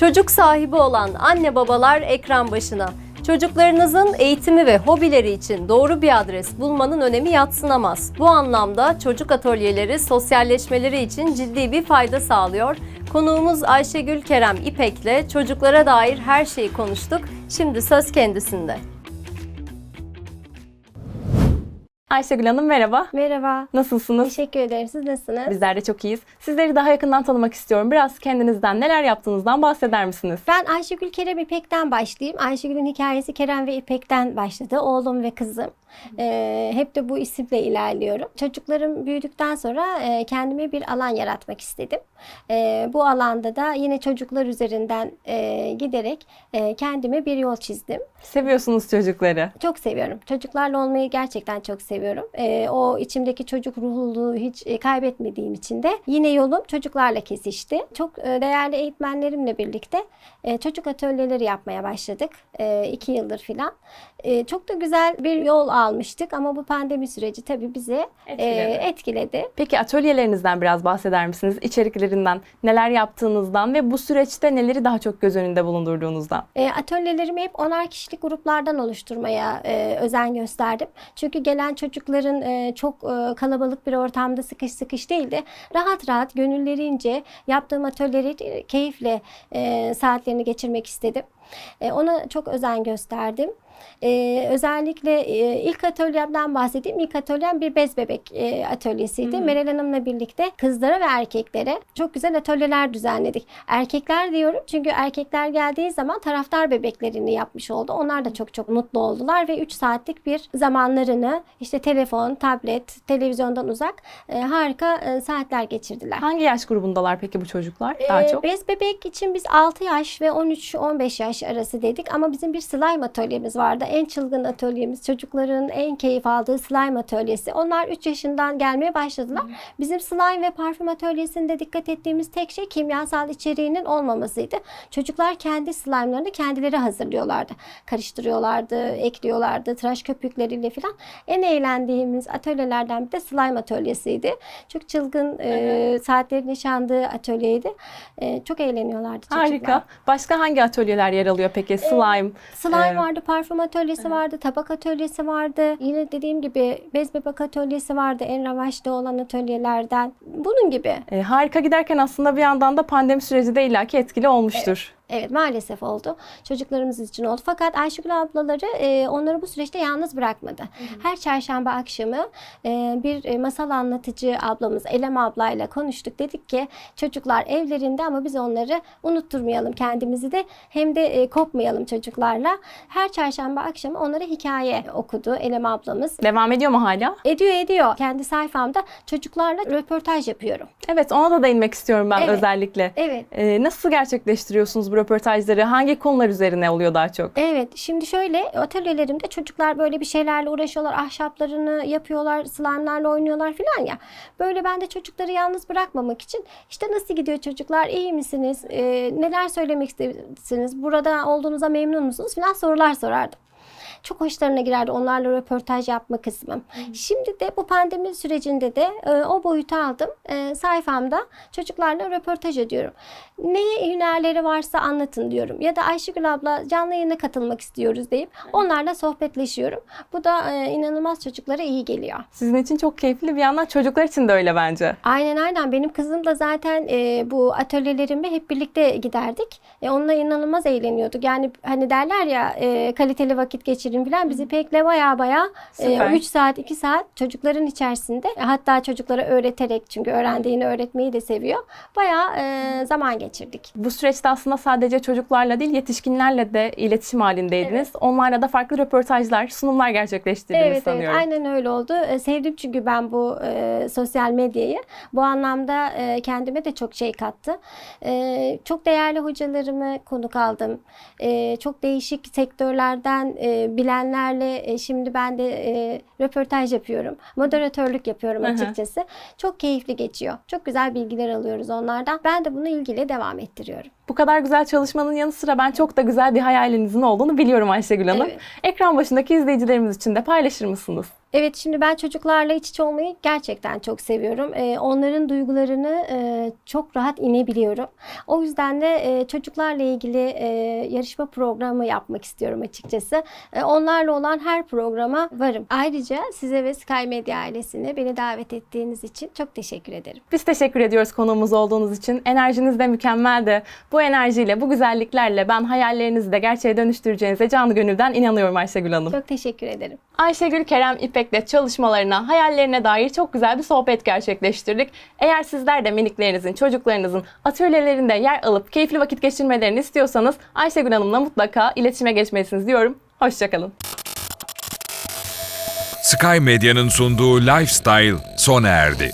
Çocuk sahibi olan anne babalar ekran başına. Çocuklarınızın eğitimi ve hobileri için doğru bir adres bulmanın önemi yatsınamaz. Bu anlamda çocuk atölyeleri sosyalleşmeleri için ciddi bir fayda sağlıyor. Konuğumuz Ayşegül Kerem İpek'le çocuklara dair her şeyi konuştuk. Şimdi söz kendisinde. Ayşegül Hanım merhaba. Merhaba. Nasılsınız? Teşekkür ederim. Siz nasılsınız? Bizler de çok iyiyiz. Sizleri daha yakından tanımak istiyorum. Biraz kendinizden neler yaptığınızdan bahseder misiniz? Ben Ayşegül Kerem İpek'ten başlayayım. Ayşegül'ün hikayesi Kerem ve İpek'ten başladı. Oğlum ve kızım. Ee, hep de bu isimle ilerliyorum. Çocuklarım büyüdükten sonra e, kendime bir alan yaratmak istedim. E, bu alanda da yine çocuklar üzerinden e, giderek e, kendime bir yol çizdim. Seviyorsunuz çocukları. Çok seviyorum. Çocuklarla olmayı gerçekten çok seviyorum. Ee, o içimdeki çocuk ruhluluğu hiç e, kaybetmediğim için de yine yolum çocuklarla kesişti. Çok e, değerli eğitmenlerimle birlikte e, çocuk atölyeleri yapmaya başladık. E, iki yıldır filan. E, çok da güzel bir yol almıştık ama bu pandemi süreci tabii bizi e, Etkiledi. etkiledi. Peki atölyelerinizden biraz bahseder misiniz? İçeriklerinden, neler yaptığınızdan ve bu süreçte neleri daha çok göz önünde bulundurduğunuzdan? E, atölyelerimi hep onar kişilik gruplardan oluşturmaya e, özen gösterdim. Çünkü gelen çocukların e, çok e, kalabalık bir ortamda sıkış sıkış değildi. Rahat rahat gönüllerince yaptığım atölyeleri de keyifle e, saatlerini geçirmek istedim. E, ona çok özen gösterdim. E, özellikle e, ilk atölyemden bahsedeyim. İlk atölyem bir bez bebek e, atölyesiydi. Meral Hanım'la birlikte kızlara ve erkeklere çok güzel atölyeler düzenledik. Erkekler diyorum çünkü erkekler geldiği zaman taraftar bebeklerini yapmış oldu. Onlar da çok çok mutlu oldular ve 3 saatlik bir zamanlarını işte telefon, tablet, televizyondan uzak e, harika e, saatler geçirdiler. Hangi yaş grubundalar peki bu çocuklar daha Ee, çok? Bez bebek için biz 6 yaş ve 13-15 yaş arası dedik ama bizim bir slime atölyemiz vardı. En çılgın atölyemiz, çocukların en keyif aldığı slime atölyesi. Onlar 3 yaşından gelmeye başladılar. Bizim slime ve parfüm atölyesinde dikkat ettiğimiz tek şey kimyasal içeriğinin olmamasıydı. Çocuklar kendi slime'larını kendileri hazırlıyorlardı. Karıştırıyorlardı, ekliyorlardı, tıraş köpükleriyle falan. En eğlendiğimiz atölyelerden bir de slime atölyesiydi. Çok çılgın e, saatlerin yaşandığı atölyeydi. E, çok eğleniyorlardı çocuklar. Harika. Başka hangi atölyeler yer alıyor peki? Slime. Slime Ee, vardı, parfüm atölyesi vardı, tabak atölyesi vardı. Yine dediğim gibi bez bebek atölyesi vardı en revaçta olan atölyelerden. Bunun gibi. e, harika giderken aslında bir yandan da pandemi süreci de illaki etkili olmuştur. Evet maalesef oldu. Çocuklarımız için oldu. Fakat Ayşegül ablaları e, onları bu süreçte yalnız bırakmadı. Her çarşamba akşamı e, bir e, masal anlatıcı ablamız Elem ablayla konuştuk. Dedik ki çocuklar evlerinde ama biz onları unutturmayalım kendimizi de hem de e, kopmayalım çocuklarla. Her çarşamba akşamı onlara hikaye okudu Elem ablamız. Devam ediyor mu hala? Ediyor ediyor. Kendi sayfamda çocuklarla röportaj yapıyorum. Evet ona da değinmek istiyorum ben Evet. özellikle. Evet. E, nasıl gerçekleştiriyorsunuz bu röportajları? Hangi konular üzerine oluyor daha çok? Evet, şimdi şöyle atölyelerimde çocuklar böyle bir şeylerle uğraşıyorlar, ahşaplarını yapıyorlar, slime'larla oynuyorlar filan ya. Böyle ben de çocukları yalnız bırakmamak için işte nasıl gidiyor çocuklar, iyi misiniz, Ee, neler söylemek istersiniz, burada olduğunuza memnun musunuz filan sorular sorardım. Çok hoşlarına girerdi onlarla röportaj yapma kısmım. Şimdi de bu pandemi sürecinde de e, o boyutu aldım. E, sayfamda çocuklarla röportaj ediyorum. Ne hünerleri varsa anlatın diyorum. Ya da Ayşegül abla canlı yayına katılmak istiyoruz deyip onlarla sohbetleşiyorum. Bu da e, inanılmaz çocuklara iyi geliyor. Sizin için çok keyifli bir yandan çocuklar için de öyle bence. Aynen aynen. Benim kızım da zaten e, bu atölyelerime hep birlikte giderdik. E, onunla inanılmaz eğleniyorduk. Yani hani derler ya e, kaliteli vakit geçirin falan. Biz İpek'le baya baya Süper. 3 saat 2 saat çocukların içerisinde e, hatta çocuklara öğreterek çünkü öğrendiğini öğretmeyi de seviyor. Baya e, zaman geçirdik. Bu süreçte aslında sadece çocuklarla değil yetişkinlerle de iletişim halindeydiniz. Onlarla da farklı röportajlar, sunumlar gerçekleştirdiniz Evet evet sanıyorum. aynen öyle oldu. E, sevdim çünkü ben bu e, sosyal medyayı. Bu anlamda e, kendime de çok şey kattı. E, çok değerli hocalarımı konuk aldım. E, çok değişik sektörlerden e, bilenlerle e, şimdi ben de e, röportaj yapıyorum. Moderatörlük yapıyorum Hı hı. açıkçası. Çok keyifli geçiyor. Çok güzel bilgiler alıyoruz onlardan. Ben de bunu ilgiyle devam ettiriyorum. Bu kadar güzel çalışmanın yanı sıra ben çok da güzel bir hayalinizin olduğunu biliyorum Ayşegül Hanım. Evet. Ekran başındaki izleyicilerimiz için de paylaşır mısınız? Evet şimdi ben çocuklarla iç içe olmayı gerçekten çok seviyorum. Ee, onların duygularını e, çok rahat inebiliyorum. O yüzden de e, çocuklarla ilgili e, yarışma programı yapmak istiyorum açıkçası. E, onlarla olan her programa varım. Ayrıca size ve Sky Media ailesine beni davet ettiğiniz için çok teşekkür ederim. Biz teşekkür ediyoruz konuğumuz olduğunuz için. Enerjiniz de mükemmeldi. Bu enerjiyle, bu güzelliklerle ben hayallerinizi de gerçeğe dönüştüreceğinize canı gönülden inanıyorum Ayşegül Hanım. Çok teşekkür ederim. Ayşegül Kerem İpek'le çalışmalarına, hayallerine dair çok güzel bir sohbet gerçekleştirdik. Eğer sizler de miniklerinizin, çocuklarınızın atölyelerinde yer alıp keyifli vakit geçirmelerini istiyorsanız Ayşegül Hanım'la mutlaka iletişime geçmelisiniz diyorum. Hoşçakalın. Sky Medya'nın sunduğu Lifestyle sona erdi.